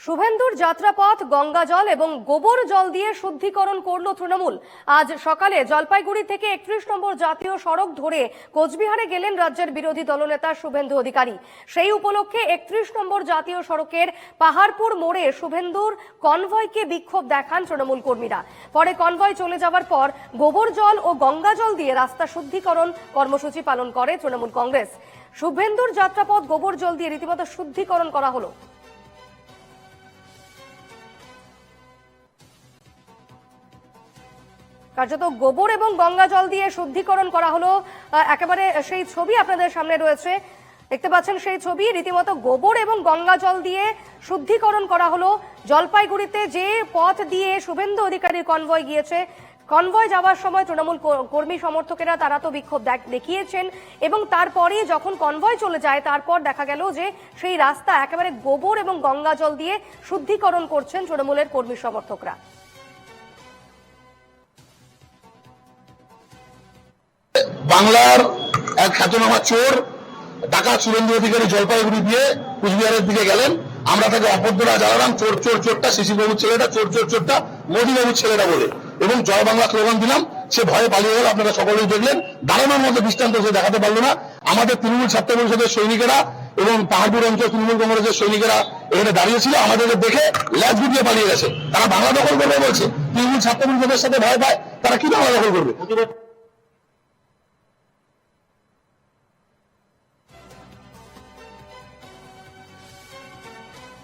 শুভেন্দুর যাত্রাপথ, গঙ্গা জল এবং গোবর জল দিয়ে শুদ্ধিকরণ করল তৃণমূল। আজ সকালে জলপাইগুড়ি থেকে একত্রিশ নম্বর জাতীয় সড়ক ধরে কোচবিহারে গেলেন রাজ্যের বিরোধী দলনেতা শুভেন্দু অধিকারী। সেই উপলক্ষে একত্রিশ নম্বর জাতীয় সড়কের পাহাড়পুর মোড়ে শুভেন্দুর কনভয়কে বিক্ষোভ দেখান তৃণমূল কর্মীরা। পরে কনভয় চলে যাওয়ার পর গোবর জল ও গঙ্গা জল দিয়ে রাস্তা শুদ্ধিকরণ কর্মসূচি পালন করে তৃণমূল কংগ্রেস। শুভেন্দুর যাত্রাপথ, গোবর জল দিয়ে রীতিমতো শুদ্ধিকরণ করা হলো। কার্যত গোবর এবং গঙ্গা জল দিয়ে শুদ্ধিকরণ করা হলো। একেবারে সেই ছবি আপনাদের সামনে রয়েছে। দেখতে পাচ্ছেন সেই ছবি, রীতিমতো গোবর এবং গঙ্গা জল দিয়ে শুদ্ধিকরণ করা হলো। জলপাইগুড়িতে যে পথ দিয়ে শুভেন্দু অধিকারীর কনভয় গিয়েছে, কনভয় যাওয়ার সময় তৃণমূল কর্মী সমর্থকেরা তারা তো বিক্ষোভ দেখ- দেখিয়েছেন এবং তারপরে যখন কনভয় চলে যায়, তারপর দেখা গেল যে সেই রাস্তা একেবারে গোবর এবং গঙ্গা জল দিয়ে শুদ্ধিকরণ করছেন তৃণমূলের কর্মী সমর্থকরা। বাংলার এক খ্যাতনামা চোর ঢাকা সুরেন্দ্র অধিকারী জলপাইগুড়ি দিয়ে কুচবিহারের দিকে গেলেন। আমরা তাকে অপদ্রা জানালাম, চোর চোর, চোরটা, শিশিরবাবুর ছেলেটা, চোর চোর, চোরটা মোদীবাবুর ছেলেটা বলে। এবং জয় বাংলা স্লোগান দিলাম, সে ভয়ে পালিয়ে গেল, আপনারা সকলেই দেখলেন। দাঁড়ানোর মতো দৃষ্টান্ত সে দেখাতে পারল না। আমাদের তৃণমূল ছাত্র পরিষদের সৈনিকেরা এবং পাহাড়পুর অঞ্চল তৃণমূল কংগ্রেসের সৈনিকেরা এখানে দাঁড়িয়েছিল আমাদেরকে দেখে ল্যাজ গুটিয়ে পালিয়ে গেছে। তারা বাংলা দখল করবে বলছে। তৃণমূল ছাত্র পরিষদের সাথে ভয় পায়, তারা কি বাংলা দখল করবে?